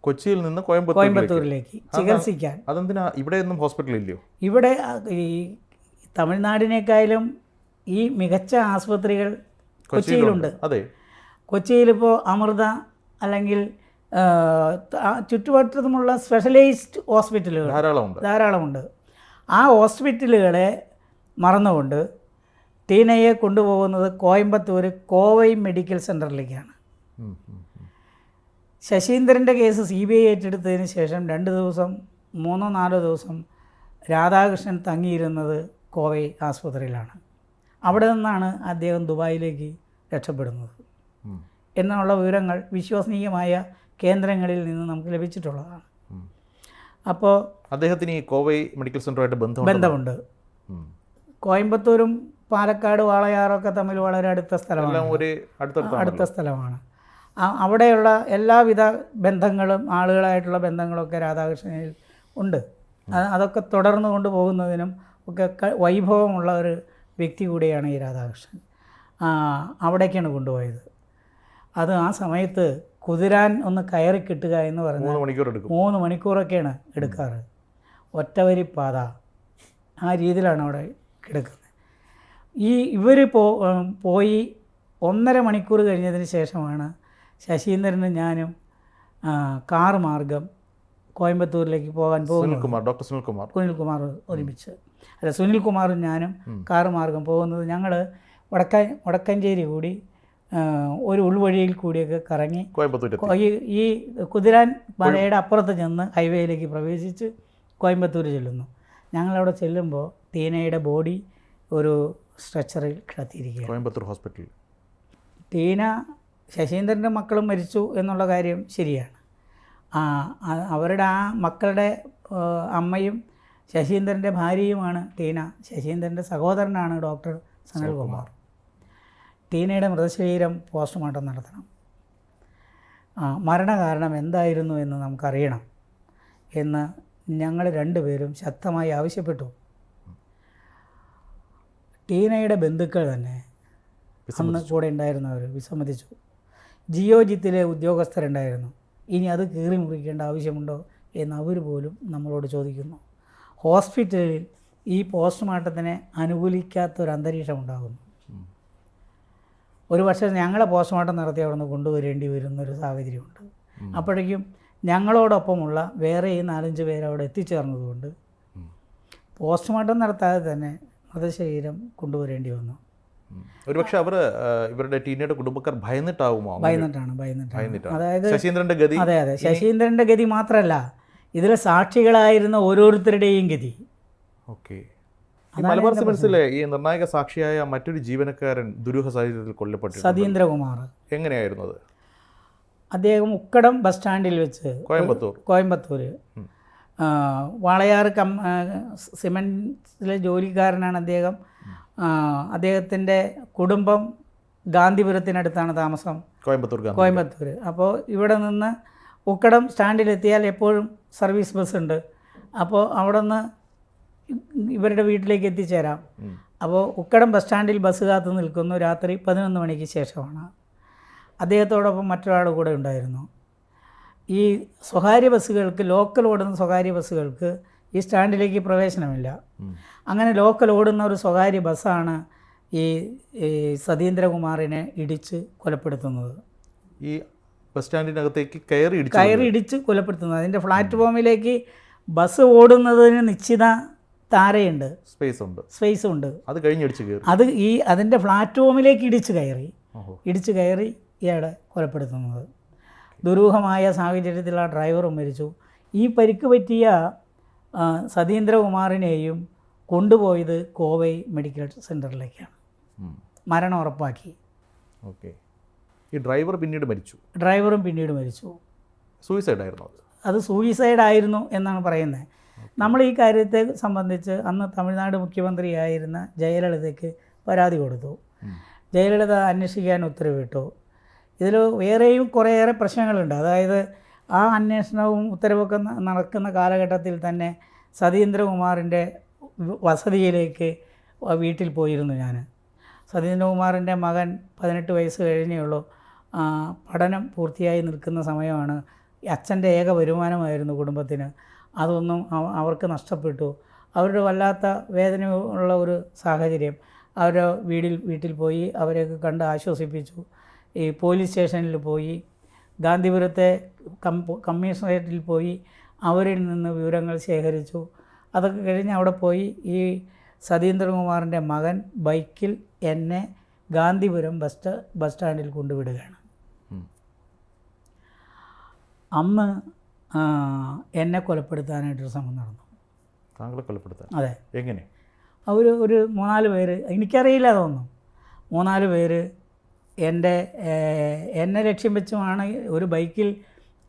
കൊച്ചിയിൽ നിന്ന് കോയമ്പത്തൂർ കോയമ്പത്തൂരിലേക്ക് ചികിത്സിക്കാൻ. അതെന്തിനാ? ഇവിടെ ഒന്നും ഹോസ്പിറ്റൽ ഇല്ലയോ? ഇവിടെ ഈ തമിഴ്നാടിനേക്കാളും ഈ മികച്ച ആസ്പത്രികൾ കൊച്ചിയിലുണ്ട്. അതെ. കൊച്ചിയിലിപ്പോൾ അമൃത അല്ലെങ്കിൽ ചുറ്റുവട്ടത്തുമുള്ള സ്പെഷ്യലൈസ്ഡ് ഹോസ്പിറ്റലുകൾ ധാരാളമുണ്ട്. ധാരാളമുണ്ട്. ആ ഹോസ്പിറ്റലുകളെ മറന്നുകൊണ്ട് ടീനയെ കൊണ്ടുപോകുന്നത് കോയമ്പത്തൂർ കോവൈ മെഡിക്കൽ സെന്ററിലേക്കാണ്. ശശീന്ദ്രന്റെ കേസ് സി ബി ഐ ഏറ്റെടുത്തതിന് ശേഷം രണ്ട് ദിവസം മൂന്നോ നാലോ ദിവസം രാധാകൃഷ്ണൻ തങ്ങിയിരുന്നത് കോവൈ ആസ്പത്രിയിലാണ് അവിടെ നിന്നാണ് അദ്ദേഹം ദുബായിലേക്ക് രക്ഷപ്പെടുന്നത്. എന്നുള്ള വിവരങ്ങൾ വിശ്വസനീയമായ കേന്ദ്രങ്ങളിൽ നിന്ന് നമുക്ക് ലഭിച്ചിട്ടുള്ളതാണ്. അപ്പോൾ അദ്ദേഹത്തിന് ഈ കോവൈ മെഡിക്കൽ സെന്ററുമായിട്ട് ബന്ധമുണ്ട്? ബന്ധമുണ്ട്. കോയമ്പത്തൂരും പാലക്കാട് വാളയാറൊക്കെ തമ്മിൽ വളരെ അടുത്ത സ്ഥലമാണ്. അടുത്ത സ്ഥലമാണ്. അവിടെയുള്ള എല്ലാവിധ ബന്ധങ്ങളും ആളുകളായിട്ടുള്ള ബന്ധങ്ങളൊക്കെ രാധാകൃഷ്ണനിൽ ഉണ്ട്. അതൊക്കെ തുടർന്നു കൊണ്ടുപോകുന്നതിനും ഒക്കെ വൈഭവമുള്ള ഒരു വ്യക്തി കൂടിയാണ് ഈ രാധാകൃഷ്ണൻ. അവിടേക്കാണ് കൊണ്ടുപോയത്. അത് ആ സമയത്ത് കുതിരാൻ ഒന്ന് കയറി കിട്ടുക എന്ന് പറഞ്ഞാൽ മൂന്ന് മണിക്കൂർ എടുക്കും. മൂന്ന് മണിക്കൂറൊക്കെയാണ് എടുക്കാറ്. ഒറ്റവരി പാത ആ രീതിയിലാണ് അവിടെ കിടക്കുന്നത്. ഈ ഇവർ പോ പോയി ഒന്നര മണിക്കൂർ കഴിഞ്ഞതിന് ശേഷമാണ് ശശീന്ദ്രനും ഞാനും കാർ മാർഗം കോയമ്പത്തൂരിലേക്ക് പോകാൻ പോകുന്നത്. ഡോക്ടർ സുനിൽകുമാർ. സുനിൽകുമാർ ഒരുമിച്ച്. അല്ല സുനിൽകുമാറും ഞാനും. കാർ മാർഗം പോകുന്നത് ഞങ്ങൾ വടക്ക വടക്കഞ്ചേരി കൂടി ഒരു ഉൾവഴിയിൽ കൂടിയൊക്കെ കറങ്ങി കോയമ്പത്തൂർ ഈ ഈ കുതിരാൻ മലയുടെ അപ്പുറത്ത് ചെന്ന് ഹൈവേയിലേക്ക് പ്രവേശിച്ച് കോയമ്പത്തൂർ ചെല്ലുന്നു. ഞങ്ങളവിടെ ചെല്ലുമ്പോൾ ടീനയുടെ ബോഡി ഒരു സ്ട്രെച്ചറിൽ കിടത്തിയിരിക്കുകയാണ്. കോയമ്പത്തൂർ ഹോസ്പിറ്റലിൽ. ടീന ശശീന്ദ്രന്റെ മക്കളും മരിച്ചു എന്നുള്ള കാര്യം ശരിയാണ്. അവരുടെ ആ മക്കളുടെ അമ്മയും ശശീന്ദ്രന്റെ ഭാര്യയുമാണ് ടീന ശശീന്ദ്രന്റെ സഹോദരനാണ് ഡോക്ടർ സനൽകുമാർ. ടീനയുടെ മൃതശരീരം പോസ്റ്റ്മോർട്ടം നടത്തണം. ആ, മരണകാരണം എന്തായിരുന്നു എന്ന് നമുക്കറിയണം എന്ന് ഞങ്ങൾ രണ്ടുപേരും ശക്തമായി ആവശ്യപ്പെട്ടു. ടീനയുടെ ബന്ധുക്കൾ തന്നെ അന്ന് കൂടെ ഉണ്ടായിരുന്നവർ വിസമ്മതിച്ചു. ജിയോജിത്തിലെ ഉദ്യോഗസ്ഥരുണ്ടായിരുന്നു. ഇനി അത് കീറി മുറിക്കേണ്ട ആവശ്യമുണ്ടോ എന്ന് അവർ പോലും നമ്മളോട് ചോദിക്കുന്നു. ഹോസ്പിറ്റലിൽ ഈ പോസ്റ്റ്മോർട്ടത്തിനെ അനുകൂലിക്കാത്ത ഒരു അന്തരീക്ഷം ഉണ്ടാകുന്നു. ഒരു പക്ഷേ ഞങ്ങളെ പോസ്റ്റ്മോർട്ടം നടത്തി അവിടെ നിന്ന് കൊണ്ടുവരേണ്ടി വരുന്നൊരു സാഹചര്യമുണ്ട്. അപ്പോഴേക്കും ഞങ്ങളോടൊപ്പമുള്ള വേറെ ഈ നാലഞ്ച് പേര് അവിടെ എത്തിച്ചേർന്നതുകൊണ്ട്. പോസ്റ്റ്മോർട്ടം നടത്താതെ തന്നെ മൃതശരീരം കൊണ്ടുവരേണ്ടി വന്നു. ഒരുപക്ഷെ അവർ ഇവരുടെ ടീനയുടെ കുടുംബക്കാർ ഭയന്നിട്ടാവുമോ? ഭയന്നിട്ടാണ് ഭയന്നിട്ടാണ് അതായത് ശശീന്ദ്രന്റെ ഗതി അതെ അതെ ശശീന്ദ്രന്റെ ഗതി മാത്രമല്ല ഇതിലെ സാക്ഷികളായിരുന്ന ഓരോരുത്തരുടെയും ഗതി ഓക്കെ മലബാർ സിമൻസിലെ ഈ നിർണായക സാക്ഷിയായ മറ്റൊരു ജീവനക്കാരൻ ദുരൂഹ സാഹചര്യത്തിൽ കൊല്ലപ്പെട്ടു സതീന്ദ്രകുമാർ. എങ്ങനെയായിരുന്നു അത്? അദ്ദേഹം ഉക്കടം ബസ് സ്റ്റാൻഡിൽ വെച്ച് കോയമ്പത്തൂർ. കോയമ്പത്തൂർ. വാളയാർ കം സിമെന്റിലെ ജോലിക്കാരനാണ് അദ്ദേഹം. അദ്ദേഹത്തിന്റെ അദ്ദേഹത്തിന്റെ കുടുംബം ഗാന്ധിപുരത്തിനടുത്താണ് താമസം. കോയമ്പത്തൂർ കോയമ്പത്തൂർ അപ്പോൾ ഇവിടെ നിന്ന് ഉക്കടം സ്റ്റാൻഡിലെത്തിയാൽ എപ്പോഴും സർവീസ് ബസ് ഉണ്ട് അപ്പോൾ അവിടെ നിന്ന് ഇവരുടെ വീട്ടിലേക്ക് എത്തിച്ചേരാം. അപ്പോൾ ഉക്കടം ബസ് സ്റ്റാൻഡിൽ ബസ് കാത്തു നിൽക്കുന്നു. രാത്രി പതിനൊന്ന് മണിക്ക് ശേഷമാണ്. അദ്ദേഹത്തോടൊപ്പം മറ്റൊരാൾ കൂടെ ഉണ്ടായിരുന്നു. ഈ സ്വകാര്യ ബസ്സുകൾക്ക് ലോക്കൽ ഓടുന്ന സ്വകാര്യ ബസ്സുകൾക്ക് ഈ സ്റ്റാൻഡിലേക്ക് പ്രവേശനമില്ല. അങ്ങനെ ലോക്കൽ ഓടുന്ന ഒരു സ്വകാര്യ ബസ്സാണ് ഈ സതീന്ദ്രകുമാറിനെ ഇടിച്ച് കൊലപ്പെടുത്തുന്നത്. ഈ ബസ് സ്റ്റാൻഡിനകത്തേക്ക് കയറി കയറി ഇടിച്ച് കൊലപ്പെടുത്തുന്നത്. അതിന്റെ പ്ലാറ്റ്ഫോമിലേക്ക് ബസ് ഓടുന്നതിന് നിശ്ചിത താരയുണ്ട്. സ്പേസ് ഉണ്ട്. സ്പേസും ഉണ്ട്. അത് കഴിഞ്ഞിടിച്ച് കയറി. അത് ഈ അതിന്റെ പ്ലാറ്റ്ഫോമിലേക്ക് ഇടിച്ച് കയറി. ഇടിച്ച് കയറി ഇയാളെ കൊലപ്പെടുത്തുന്നത്. ദുരൂഹമായ സാഹചര്യത്തിൽ ആ ഡ്രൈവറും മരിച്ചു. ഈ പരിക്ക് പറ്റിയ സതീന്ദ്രകുമാറിനെയും കൊണ്ടുപോയത് കോവൈ മെഡിക്കൽ സെന്ററിലേക്കാണ് മരണം ഉറപ്പാക്കി. ഓക്കെ. ഈ ഡ്രൈവർ പിന്നീട് മരിച്ചു. ഡ്രൈവറും പിന്നീട് മരിച്ചു. സൂയിസൈഡ് ആയിരുന്നു അത്. അത് സൂയിസൈഡ് ആയിരുന്നു എന്നാണ് പറയുന്നത്. നമ്മൾ ഈ കാര്യത്തെ സംബന്ധിച്ച് അന്ന് തമിഴ്നാട് മുഖ്യമന്ത്രിയായിരുന്ന ജയലളിതയ്ക്ക് പരാതി കൊടുത്തു. ജയലളിത അന്വേഷിക്കാൻ ഉത്തരവിട്ടു. ഇതിൽ വേറെയും കുറേയേറെ പ്രശ്നങ്ങളുണ്ട്. അതായത് ആ അന്വേഷണവും ഉത്തരവൊക്കെ നടക്കുന്ന കാലഘട്ടത്തിൽ തന്നെ സതീന്ദ്രകുമാറിന്റെ വസതിയിലേക്ക് വീട്ടിൽ പോയിരുന്നു ഞാൻ. സതീന്ദ്രകുമാറിന്റെ മകൻ പതിനെട്ട് വയസ്സ് കഴിഞ്ഞേ ഉള്ളൂ. പഠനം പൂർത്തിയായി നിൽക്കുന്ന സമയമാണ് അച്ഛന്റെ ഏക വരുമാനമായിരുന്നു കുടുംബത്തിന്. അതൊന്നും അവർക്ക് നഷ്ടപ്പെട്ടു. അവരുടെ വല്ലാത്ത വേദന ഉള്ള ഒരു സാഹചര്യം. അവരുടെ വീടിൽ വീട്ടിൽ പോയി അവരെയൊക്കെ കണ്ട് ആശ്വസിപ്പിച്ചു. ഈ പോലീസ് സ്റ്റേഷനിൽ പോയി. ഗാന്ധിപുരത്തെ കം കമ്മീഷണറേറ്റിൽ പോയി അവരിൽ നിന്ന് വിവരങ്ങൾ ശേഖരിച്ചു. അതൊക്കെ കഴിഞ്ഞ് അവിടെ പോയി ഈ സതീന്ദ്രകുമാറിന്റെ മകൻ ബൈക്കിൽ എന്നെ ഗാന്ധിപുരം ബസ് ബസ് സ്റ്റാൻഡിൽ കൊണ്ടുവിടുകയാണ്. ഉം. എന്നെ കൊലപ്പെടുത്താനായിട്ടൊരു ശ്രമം നടന്നു. താങ്കളെ കൊലപ്പെടുത്താൻ? അതെ. എങ്ങനെ? അവർ ഒരു മൂന്നാൽ പേര് എനിക്കറിയില്ല അതൊന്നും. മൂന്നാൽ പേര് എന്റെ എന്നെ ലക്ഷ്യം വെച്ചുമാണ് ഒരു ബൈക്കിൽ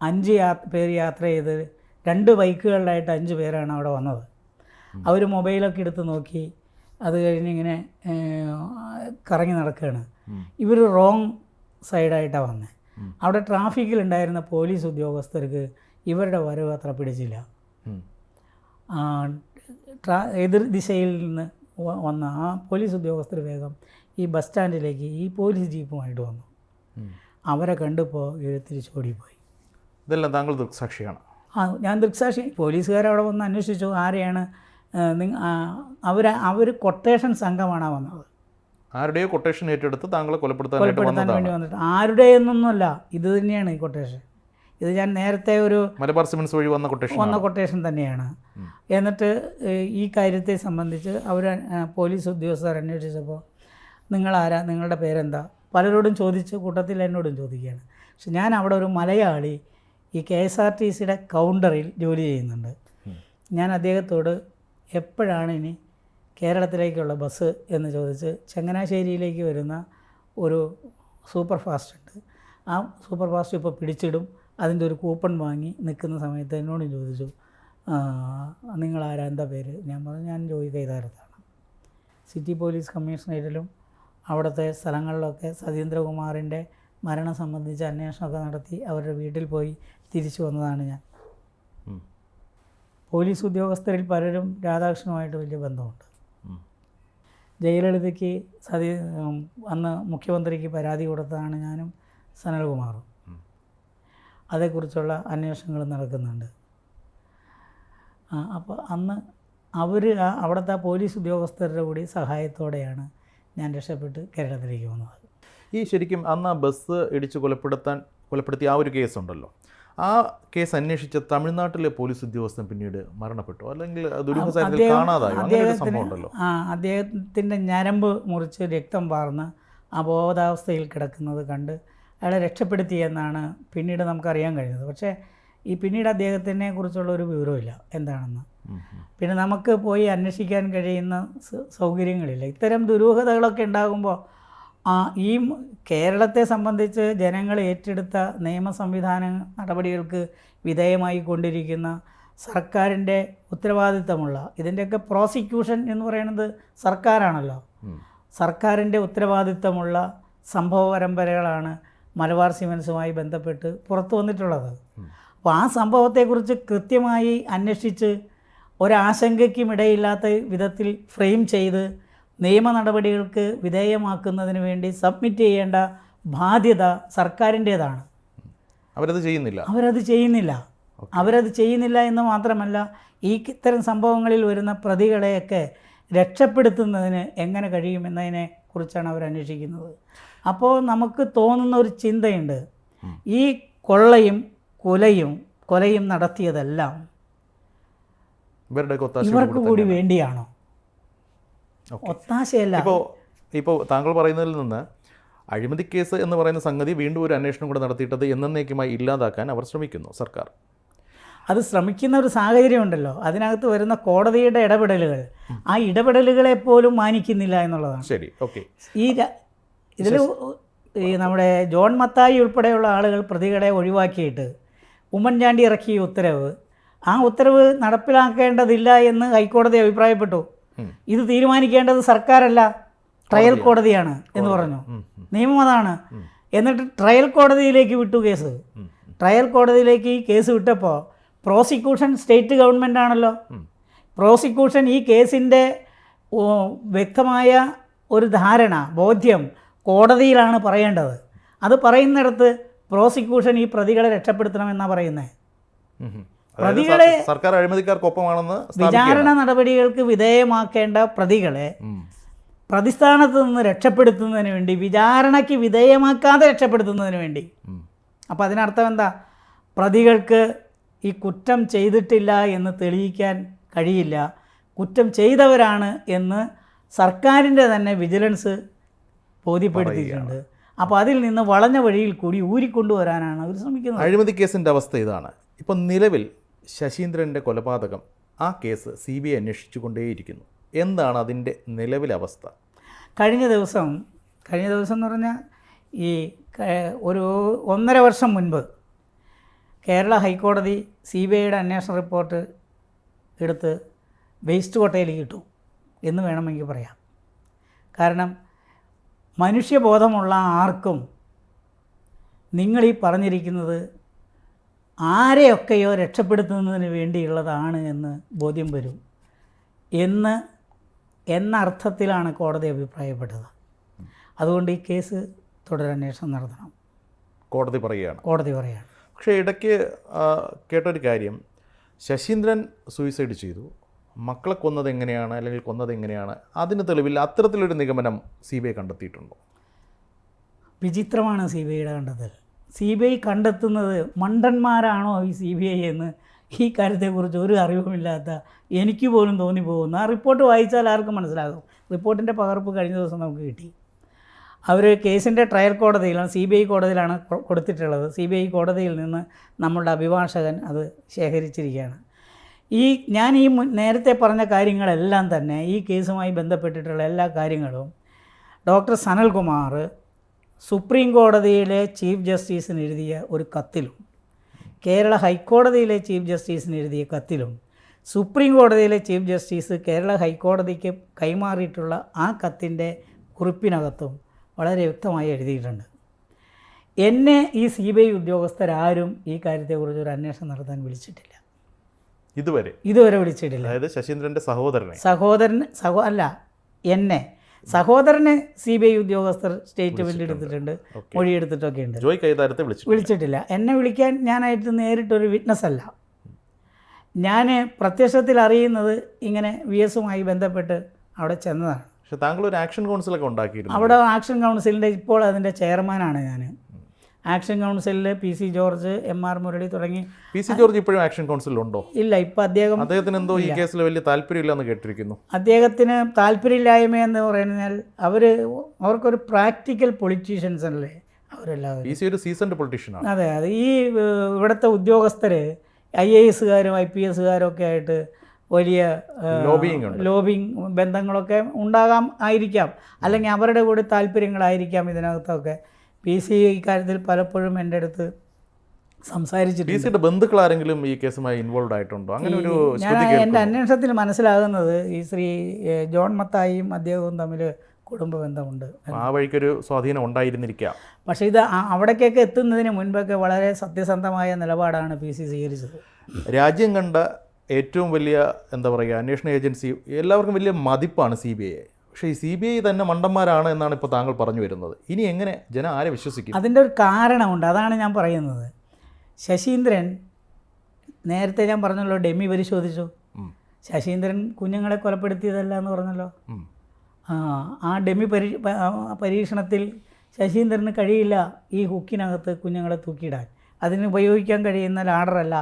അഞ്ച് യാ പേര് യാത്ര ചെയ്ത് രണ്ട് ബൈക്കുകളിലായിട്ട് അഞ്ച് പേരാണ് അവിടെ വന്നത്. അവർ മൊബൈലൊക്കെ എടുത്ത് നോക്കി അത് കഴിഞ്ഞിങ്ങനെ കറങ്ങി നടക്കുകയാണ്. ഇവർ റോങ് സൈഡായിട്ടാണ് വന്നത്. അവിടെ ട്രാഫിക്കിലുണ്ടായിരുന്ന പോലീസ് ഉദ്യോഗസ്ഥർക്ക് ഇവരുടെ വരവ് അത്ര പിടിച്ചില്ല. ട്രാ എതിർ ദിശയിൽ നിന്ന് വന്ന ആ പോലീസ് ഉദ്യോഗസ്ഥർ വേഗം ഈ ബസ് സ്റ്റാൻഡിലേക്ക് ഈ പോലീസ് ജീപ്പുമായിട്ട് വന്നു. അവരെ കണ്ടപ്പോൾ ഇവർ തിരിച്ചോടിപ്പോയി ഇതെല്ലാം താങ്കൾ ദൃക്സാക്ഷിയാണ്. ആ ഞാൻ ദൃക്സാക്ഷി പോലീസുകാരവിടെ വന്ന് അന്വേഷിച്ചു ആരെയാണ് അവർ അവർ കൊട്ടേഷൻ സംഘമാണ് വന്നത്. ആരുടെയോ കൊട്ടേഷൻ ഏറ്റെടുത്ത് താങ്കളെ കൊലപ്പെടുത്താൻ വേണ്ടി വന്നിട്ട്. ആരുടെയെന്നൊന്നുമല്ല ഇത് തന്നെയാണ് ഈ കൊട്ടേഷൻ. ഇത് ഞാൻ നേരത്തെ ഒരു മലബാർ സിമെന്റ്സ് വഴി വന്ന കൊട്ടേഷൻ വന്ന കൊട്ടേഷൻ തന്നെയാണ്. എന്നിട്ട് ഈ കാര്യത്തെ സംബന്ധിച്ച് അവർ പോലീസ് ഉദ്യോഗസ്ഥർ അന്വേഷിച്ചപ്പോൾ നിങ്ങളാരാ നിങ്ങളുടെ പേരെന്താ? പലരോടും ചോദിച്ച് കൂട്ടത്തിൽ എന്നോടും ചോദിക്കുകയാണ്. പക്ഷെ ഞാൻ അവിടെ ഒരു മലയാളി ഈ കെ എസ് ആർ ടി സിയുടെ കൗണ്ടറിൽ ജോലി ചെയ്യുന്നുണ്ട്. ഞാൻ അദ്ദേഹത്തോട് എപ്പോഴാണ് ഇനി കേരളത്തിലേക്കുള്ള ബസ്? എന്ന് ചോദിച്ച് ചങ്ങനാശ്ശേരിയിലേക്ക് വരുന്ന ഒരു സൂപ്പർ ഫാസ്റ്റ് ഉണ്ട്. ആ സൂപ്പർ ഫാസ്റ്റ് ഇപ്പോൾ പിടിച്ചിടും. അതിന്റെ ഒരു കൂപ്പൺ വാങ്ങി നിൽക്കുന്ന സമയത്ത് എന്നോട് ചോദിച്ചു നിങ്ങളാരാ? എന്താ പേര്? ഞാൻ പറഞ്ഞു ഞാൻ ജോയി കൈതാരത്താണ്. സിറ്റി പോലീസ് കമ്മീഷണറേറ്റിലും അവിടുത്തെ സ്ഥലങ്ങളിലൊക്കെ സതീന്ദ്രകുമാറിന്റെ മരണം സംബന്ധിച്ച് അന്വേഷണമൊക്കെ നടത്തി അവരുടെ വീട്ടിൽ പോയി തിരിച്ചു വന്നതാണ് ഞാൻ. പോലീസ് ഉദ്യോഗസ്ഥരിൽ പലരും രാധാകൃഷ്ണനുമായിട്ട് വലിയ ബന്ധമുണ്ട്. ജയലളിതയ്ക്ക് സതി അന്ന് മുഖ്യമന്ത്രിക്ക് പരാതി കൊടുത്തതാണ് ഞാനും സനൽകുമാറും. അതേക്കുറിച്ചുള്ള അന്വേഷണങ്ങൾ നടക്കുന്നുണ്ട്. അപ്പോൾ അന്ന് അവർ അവിടുത്തെ പോലീസ് ഉദ്യോഗസ്ഥരുടെ കൂടി സഹായത്തോടെയാണ് ഞാൻ രക്ഷപ്പെട്ട് കേരളത്തിലേക്ക് വന്നത് ഈ ശരിക്കും അന്ന് ആ ബസ് ഇടിച്ച് കൊലപ്പെടുത്താൻ കൊലപ്പെടുത്തിയ ആ ഒരു കേസുണ്ടല്ലോ ആ കേസ് അന്വേഷിച്ച തമിഴ്നാട്ടിലെ പോലീസ് ഉദ്യോഗസ്ഥൻ പിന്നീട് മരണപ്പെട്ടു? അല്ലെങ്കിൽ കാണാതായോ? ആ അദ്ദേഹത്തിന്റെ ഞരമ്പ് മുറിച്ച് രക്തം പാർന്ന് അബോധാവസ്ഥയിൽ കിടക്കുന്നത് കണ്ട് അയാളെ രക്ഷപ്പെടുത്തി എന്നാണ് പിന്നീട് നമുക്കറിയാൻ കഴിഞ്ഞത് പക്ഷേ ഈ പിന്നീട് അദ്ദേഹത്തിനെ കുറിച്ചുള്ള ഒരു വിവരമില്ല എന്താണെന്ന്. പിന്നെ നമുക്ക് പോയി അന്വേഷിക്കാൻ കഴിയുന്ന സൗകര്യങ്ങളില്ല ഇത്തരം ദുരൂഹതകളൊക്കെ ഉണ്ടാകുമ്പോൾ ആ ഈ കേരളത്തെ സംബന്ധിച്ച് ജനങ്ങൾ ഏറ്റെടുത്ത നിയമ സംവിധാന നടപടികൾക്ക് വിധേയമായി കൊണ്ടിരിക്കുന്ന സർക്കാരിന്റെ ഉത്തരവാദിത്തമുള്ള ഇതിന്റെയൊക്കെ പ്രോസിക്യൂഷൻ എന്ന് പറയുന്നത് സർക്കാരാണല്ലോ. സർക്കാരിന്റെ ഉത്തരവാദിത്തമുള്ള സംഭവ പരമ്പരകളാണ് മലബാർ സിമെൻസുമായി ബന്ധപ്പെട്ട് പുറത്തു വന്നിട്ടുള്ളത്. അപ്പോൾ ആ സംഭവത്തെക്കുറിച്ച് കൃത്യമായി അന്വേഷിച്ച് ഒരാശങ്കയ്ക്കും ഇടയില്ലാത്ത വിധത്തിൽ ഫ്രെയിം ചെയ്ത് നിയമ നടപടികൾക്ക് വിധേയമാക്കുന്നതിന് വേണ്ടി സബ്മിറ്റ് ചെയ്യേണ്ട ബാധ്യത സർക്കാരിന്റേതാണ്. അവരത് ചെയ്യുന്നില്ല. അവരത് ചെയ്യുന്നില്ല. അവരത് ചെയ്യുന്നില്ല എന്ന് മാത്രമല്ല ഈ ഇത്തരം സംഭവങ്ങളിൽ വരുന്ന പ്രതികളെയൊക്കെ രക്ഷപ്പെടുത്തുന്നതിന് എങ്ങനെ കഴിയുമെന്നതിനെ കുറിച്ചാണ് അവർ അന്വേഷിക്കുന്നത് അപ്പോൾ നമുക്ക് തോന്നുന്ന ഒരു ചിന്തയുണ്ട്. ഈ കൊള്ളയും കൊലയും കൊലയും നടത്തിയതെല്ലാം ഇവർക്ക് കൂടി വേണ്ടിയാണോ. ഒത്താശയല്ല. ഇപ്പോൾ ഇപ്പോൾ താങ്കൾ പറയുന്നതിൽ നിന്ന് അഴിമതി കേസ് എന്ന് പറയുന്ന സംഗതി വീണ്ടും ഒരു അന്വേഷണം കൂടെ നടത്തിയിട്ടത് എന്നേക്കുമായി ഇല്ലാതാക്കാൻ അവർ ശ്രമിക്കുന്നു സർക്കാർ. അത് ശ്രമിക്കുന്ന ഒരു സാഹചര്യമുണ്ടല്ലോ അതിനകത്ത് വരുന്ന കോടതിയുടെ ഇടപെടലുകൾ. ആ ഇടപെടലുകളെ പോലും മാനിക്കുന്നില്ല എന്നുള്ളതാണ്. ശരി. ഓക്കെ. ഈ ഇതിൽ ഈ നമ്മുടെ ജോൺ മത്തായി ഉൾപ്പെടെയുള്ള ആളുകൾ പ്രതികളെ ഒഴിവാക്കിയിട്ട് ഉമ്മൻചാണ്ടി ഇറക്കിയ ഉത്തരവ്. ആ ഉത്തരവ് നടപ്പിലാക്കേണ്ടതില്ല എന്ന് ഹൈക്കോടതി അഭിപ്രായപ്പെട്ടു. ഇത് തീരുമാനിക്കേണ്ടത് സർക്കാരല്ല ട്രയൽ കോടതിയാണ്. എന്ന് പറഞ്ഞു. നിയമം അതാണ്. എന്നിട്ട് ട്രയൽ കോടതിയിലേക്ക് വിട്ടു കേസ്. ട്രയൽ കോടതിയിലേക്ക് ഈ കേസ് വിട്ടപ്പോൾ പ്രോസിക്യൂഷൻ സ്റ്റേറ്റ് ഗവൺമെന്റ് ആണല്ലോ. പ്രോസിക്യൂഷൻ ഈ കേസിന്റെ വ്യക്തമായ ഒരു ധാരണ ബോധ്യം കോടതിയിലാണ് പറയേണ്ടത് അത് പറയുന്നിടത്ത് പ്രോസിക്യൂഷൻ ഈ പ്രതികളെ രക്ഷപ്പെടുത്തണമെന്നാണ് പറയുന്നത് പ്രതികളെ സർക്കാർ അഴിമതിക്കാർക്കൊപ്പമാണെന്ന്. വിചാരണ നടപടികൾക്ക് വിധേയമാക്കേണ്ട പ്രതികളെ. പ്രതിസ്ഥാനത്ത് നിന്ന് രക്ഷപ്പെടുത്തുന്നതിന് വേണ്ടി വിചാരണയ്ക്ക് വിധേയമാക്കാതെ രക്ഷപ്പെടുത്തുന്നതിന് വേണ്ടി. അപ്പോൾ അതിനർത്ഥം എന്താ പ്രതികൾക്ക് ഈ കുറ്റം ചെയ്തിട്ടില്ല എന്ന് തെളിയിക്കാൻ കഴിയില്ല കുറ്റം ചെയ്തവരാണ് എന്ന് സർക്കാരിന്റെ തന്നെ വിജിലൻസ് ബോധ്യപ്പെടുത്തിയിട്ടുണ്ട്. അപ്പോൾ അതിൽ നിന്ന് വളഞ്ഞ വഴിയിൽ കൂടി ഊരിക്കൊണ്ടുവരാനാണ് അവർ ശ്രമിക്കുന്നത്. അഴിമതി കേസിന്റെ അവസ്ഥ ഇതാണ്. ഇപ്പം നിലവിൽ ശശീന്ദ്രന്റെ കൊലപാതകം ആ കേസ് സി ബി ഐ അന്വേഷിച്ചുകൊണ്ടേയിരിക്കുന്നു. എന്താണ് അതിന്റെ നിലവിലെ അവസ്ഥ? കഴിഞ്ഞ ദിവസം കഴിഞ്ഞ ദിവസം എന്ന് പറഞ്ഞാൽ ഈ ഒരു ഒന്നര വർഷം മുൻപ് കേരള ഹൈക്കോടതി സി ബി ഐയുടെ അന്വേഷണ റിപ്പോർട്ട് എടുത്ത് വേസ്റ്റ് കോട്ടയിൽ ഇട്ടു എന്ന് വേണമെങ്കിൽ പറയാം. കാരണം മനുഷ്യബോധമുള്ള ആർക്കും നിങ്ങളീ പറഞ്ഞിരിക്കുന്നത് ആരെയൊക്കെയോ രക്ഷപ്പെടുത്തുന്നതിന് വേണ്ടിയുള്ളതാണ് എന്ന് ബോധ്യം വരും എന്ന് എന്ന അർത്ഥത്തിലാണ് കോടതി അഭിപ്രായപ്പെട്ടത് അതുകൊണ്ട് ഈ കേസ് തുടരന്വേഷണം നടത്തണം. കോടതി പറയുകയാണ്. കോടതി പറയുകയാണ്. പക്ഷേ ഇടയ്ക്ക് കേട്ടൊരു കാര്യം. ശശീന്ദ്രൻ സൂയിസൈഡ് ചെയ്തു. മക്കളെ കൊന്നത് എങ്ങനെയാണ് അല്ലെങ്കിൽ കൊന്നത് എങ്ങനെയാണ് അതിന് തെളിവില്ല അത്തരത്തിലൊരു നിഗമനം സി ബി ഐ കണ്ടെത്തിയിട്ടുണ്ടോ? വിചിത്രമാണ് സി ബി ഐയുടെ കണ്ടെത്തൽ. സി ബി ഐ കണ്ടെത്തുന്നത് മണ്ടന്മാരാണോ ഈ സി ബി ഐ എന്ന് ഈ കാര്യത്തെക്കുറിച്ച് ഒരു അറിവുമില്ലാത്ത എനിക്ക് പോലും തോന്നിപ്പോകുന്നു ആ റിപ്പോർട്ട് വായിച്ചാൽ ആർക്കും മനസ്സിലാകും. റിപ്പോർട്ടിന്റെ പകർപ്പ് കഴിഞ്ഞ ദിവസം നമുക്ക് കിട്ടി. അവർ കേസിന്റെ ട്രയൽ കോടതിയിലാണ് സി ബി ഐ കോടതിയിലാണ് കൊടുത്തിട്ടുള്ളത്. സി ബി ഐ കോടതിയിൽ നിന്ന് നമ്മളുടെ അഭിഭാഷകൻ അത് ശേഖരിച്ചിരിക്കുകയാണ്. ഈ ഞാൻ ഈ നേരത്തെ പറഞ്ഞ കാര്യങ്ങളെല്ലാം തന്നെ ഈ കേസുമായി ബന്ധപ്പെട്ടിട്ടുള്ള എല്ലാ കാര്യങ്ങളും ഡോക്ടർ സനൽകുമാർ സുപ്രീം കോടതിയിലെ ചീഫ് ജസ്റ്റിസിന് എഴുതിയ ഒരു കത്തിലും കേരള ഹൈക്കോടതിയിലെ ചീഫ് ജസ്റ്റിസിന് എഴുതിയ കത്തിലും സുപ്രീം കോടതിയിലെ ചീഫ് ജസ്റ്റിസ് കേരള ഹൈക്കോടതിക്ക് കൈമാറിയിട്ടുള്ള ആ കത്തിന്റെ കുറിപ്പിനകത്തും വളരെ വ്യക്തമായി എഴുതിയിട്ടുണ്ട്. എന്നെ ഈ സി ബി ഐ ഉദ്യോഗസ്ഥരാരും ഈ കാര്യത്തെക്കുറിച്ച് ഒരു അന്വേഷണം നടത്താൻ വിളിച്ചിട്ടില്ല. ഇതുവരെ. ഇതുവരെ വിളിച്ചിട്ടില്ല. അതായത് ശശീന്ദ്രന്റെ സഹോദരനെ. സഹോദരൻ സഹോ അല്ല എന്നെ. സഹോദരനെ സി ബി ഐ ഉദ്യോഗസ്ഥർ സ്റ്റേറ്റ്മെന്റ് എടുത്തിട്ടുണ്ട് മൊഴിയെടുത്തിട്ടൊക്കെ ഉണ്ട്. ജോയ് കൈതാരത്തെ വിളിച്ചു വിളിച്ചിട്ടില്ല. എന്നെ വിളിക്കാൻ ഞാനായിട്ട് നേരിട്ടൊരു വിറ്റ്നസ് അല്ല ഞാൻ പ്രത്യക്ഷത്തിൽ അറിയുന്നത് ഇങ്ങനെ വി എസുമായി ബന്ധപ്പെട്ട് അവിടെ ചെന്നതാണ്. പക്ഷേ താങ്കൾ ഒരു ആക്ഷൻ കൗൺസിലൊക്കെ ഉണ്ടാക്കിയിരുന്നു. അവിടെ ആക്ഷൻ കൗൺസിലിന്റെ ഇപ്പോൾ അതിന്റെ ചെയർമാനാണ് ഞാൻ ആക്ഷൻ കൗൺസിലിൽ P C George M R Murali തുടങ്ങി. പി സി ജോർജ് ഇപ്പോഴും ആക്ഷൻ കൗൺസിലുണ്ടോ ഇല്ല ഇപ്പം അദ്ദേഹം അദ്ദേഹത്തിന് എന്തോ ഈ കേസിൽ വലിയ താല്പര്യമില്ലെന്ന് കേട്ടിരിക്കുന്നു. അദ്ദേഹത്തിന് താല്പര്യമില്ലായ്മ എന്ന് പറഞ്ഞാൽ അവർ അവർക്കൊരു പ്രാക്ടിക്കൽ പൊളിറ്റീഷ്യൻസ് അല്ലേ അവരെല്ലാവരും. പി സി ഒരു സീസൺഡ് പൊളിറ്റീഷ്യനാണ്. അതെ അതെ ഈ ഇവിടുത്തെ ഉദ്യോഗസ്ഥർ ഐ എ എസുകാരും ഐ പി എസുകാരും ഒക്കെ ആയിട്ട് വലിയ ലോബിങ്. ലോബിങ് ബന്ധങ്ങളൊക്കെ ഉണ്ടാകാം ആയിരിക്കാം. അല്ലെങ്കിൽ അവരുടെ കൂടെ താല്പര്യങ്ങളായിരിക്കാം ഇതിനകത്തൊക്കെ. പി സി ഇക്കാര്യത്തിൽ പലപ്പോഴും എന്റെ അടുത്ത് സംസാരിച്ചിട്ടുണ്ട്. ബന്ധുക്കൾ ആരെങ്കിലും ഈ കേസുമായി ഇൻവോൾവ് ആയിട്ടുണ്ടോ? അങ്ങനെ ഒരു ഞാൻ എന്റെ അന്വേഷണത്തിൽ മനസ്സിലാകുന്നത് ഈ ശ്രീ ജോൺ മത്തായിയും അദ്ദേഹവും തമ്മിൽ കുടുംബ ബന്ധമുണ്ട് ആ വഴിക്കൊരു സ്വാധീനം ഉണ്ടായിരുന്നിരിക്കാം. പക്ഷേ ഇത് അവിടേക്കൊക്കെ എത്തുന്നതിന് മുൻപൊക്കെ വളരെ സത്യസന്ധമായ നിലപാടാണ് പി സി സ്വീകരിച്ചത്. രാജ്യം കണ്ട ഏറ്റവും വലിയ എന്താ പറയുക അന്വേഷണ ഏജൻസി എല്ലാവർക്കും വലിയ മതിപ്പാണ് സി ബി ഐ പക്ഷേ ഈ സി ബി ഐ തന്നെ മണ്ടന്മാരാണ് എന്നാണ് ഇപ്പോൾ താങ്കൾ പറഞ്ഞു വരുന്നത്. ഇനി എങ്ങനെ ജനം ആരെ വിശ്വസിക്കും? അതിന്റെ ഒരു കാരണമുണ്ട്. അതാണ് ഞാൻ പറയുന്നത്. ശശീന്ദ്രൻ നേരത്തെ ഞാൻ പറഞ്ഞല്ലോ ഡെമ്മി പരിശോധിച്ചു. ശശീന്ദ്രൻ കുഞ്ഞുങ്ങളെ കൊലപ്പെടുത്തിയതല്ല എന്ന് പറഞ്ഞല്ലോ. ആ ഡെമ്മി പരീ പരീക്ഷണത്തിൽ ശശീന്ദ്രന് കഴിയില്ല ഈ ഹുക്കിനകത്ത് കുഞ്ഞുങ്ങളെ തൂക്കിയിടാൻ. അതിന് ഉപയോഗിക്കാൻ കഴിയുന്ന ലാഡറല്ല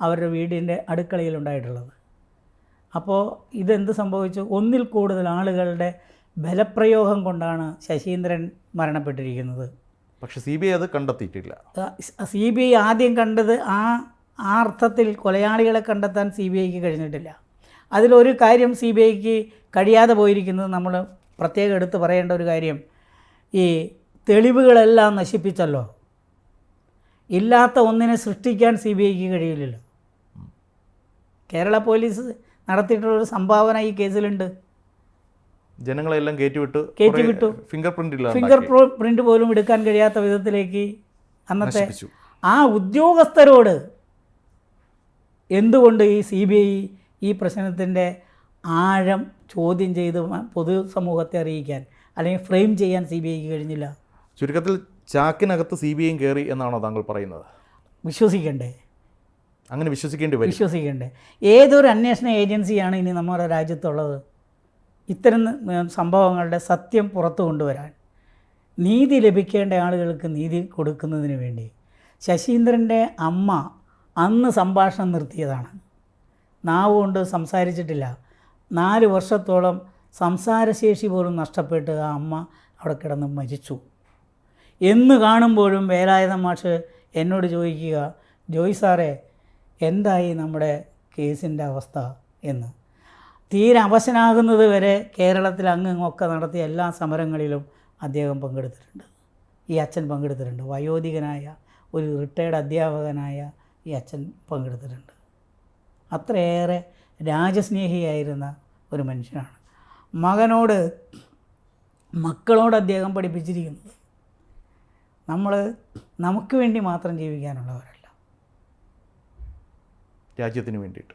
അവരുടെ വീടിന്റെ അടുക്കളയിൽ ഉണ്ടായിട്ടുള്ളത്. അപ്പോൾ ഇതെന്ത് സംഭവിച്ചു? ഒന്നിൽ കൂടുതൽ ആളുകളുടെ ബലപ്രയോഗം കൊണ്ടാണ് ശശീന്ദ്രൻ മരണപ്പെട്ടിരിക്കുന്നത്. പക്ഷേ സി ബി ഐ അത് കണ്ടെത്തിയിട്ടില്ല. സി ബി ഐ ആദ്യം കണ്ടത് ആ ആ അർത്ഥത്തിൽ കൊലയാളികളെ കണ്ടെത്താൻ സി ബി ഐക്ക് കഴിഞ്ഞിട്ടില്ല. അതിലൊരു കാര്യം സി ബി ഐക്ക് കഴിയാതെ പോയിരിക്കുന്നത് നമ്മൾ പ്രത്യേകം എടുത്ത് പറയേണ്ട ഒരു കാര്യം ഈ തെളിവുകളെല്ലാം നശിപ്പിച്ചല്ലോ. ഇല്ലാത്ത ഒന്നിനെ സൃഷ്ടിക്കാൻ സി ബി ഐക്ക് കഴിയില്ലല്ലോ കേരള പോലീസ് നടത്തിയിട്ടുള്ള ഒരു സംഭാവന ഈ കേസിലുണ്ട്. ജനങ്ങളെല്ലാം കയറ്റിവിട്ടു കയറ്റിവിട്ടു. ഫിംഗർ പ്രിന്റ് ഫിംഗർ പ്രിന്റ് പോലും എടുക്കാൻ കഴിയാത്ത വിധത്തിലേക്ക് അന്നത്തെ ആ ഉദ്യോഗസ്ഥരോട് എന്തുകൊണ്ട് ഈ സി ബി ഐ ഈ പ്രശ്നത്തിന്റെ ആഴം ചോദ്യം ചെയ്ത് പൊതുസമൂഹത്തെ അറിയിക്കാൻ അല്ലെങ്കിൽ ഫ്രെയിം ചെയ്യാൻ സി ബി ഐക്ക് കഴിഞ്ഞില്ല? ചുരുക്കത്തിൽ ചാക്കിനകത്ത് സി ബി ഐയും കയറി എന്നാണോ താങ്കൾ പറയുന്നത്? വിശ്വസിക്കണ്ടേ? അങ്ങനെ വിശ്വസിക്കേണ്ടി വരും. വിശ്വസിക്കേണ്ടേ. ഏതൊരു അന്വേഷണ ഏജൻസിയാണ് ഇനി നമ്മുടെ രാജ്യത്തുള്ളത്? ഇത്തരം സംഭവങ്ങളുടെ സത്യം പുറത്തു കൊണ്ടുവരാൻ. നീതി ലഭിക്കേണ്ട ആളുകൾക്ക് നീതി കൊടുക്കുന്നതിന് വേണ്ടി. ശശീന്ദ്രന്റെ അമ്മ അന്ന് സംഭാഷണം നിർത്തിയതാണ്. നാവ് കൊണ്ട് സംസാരിച്ചിട്ടില്ല. നാല് വർഷത്തോളം സംസാരശേഷി പോലും നഷ്ടപ്പെട്ട് ആ അമ്മ അവിടെ കിടന്ന് മരിച്ചു. എന്ന് കാണുമ്പോഴും വേലായുധ മാഷ് എന്നോട് ചോദിക്കുക ജോയ് സാറേ എന്തായി നമ്മുടെ കേസിന്റെ അവസ്ഥ എന്ന്. തീരെ അവശനാകുന്നത് വരെ കേരളത്തിൽ അങ്ങുമൊക്കെ നടത്തിയ എല്ലാ സമരങ്ങളിലും അദ്ദേഹം പങ്കെടുത്തിട്ടുണ്ട്. ഈ അച്ഛൻ പങ്കെടുത്തിട്ടുണ്ട്. വയോധികനായ ഒരു റിട്ടയർഡ് അധ്യാപകനായ ഈ അച്ഛൻ പങ്കെടുത്തിട്ടുണ്ട്. അത്രയേറെ രാജസ്നേഹിയായിരുന്ന ഒരു മനുഷ്യനാണ്. മകനോട് മക്കളോട് അദ്ദേഹം പഠിപ്പിച്ചിരിക്കുന്നത്. നമ്മൾ നമുക്ക് വേണ്ടി മാത്രം ജീവിക്കാനുള്ളവരല്ല. രാജ്യത്തിന് വേണ്ടിയിട്ട്.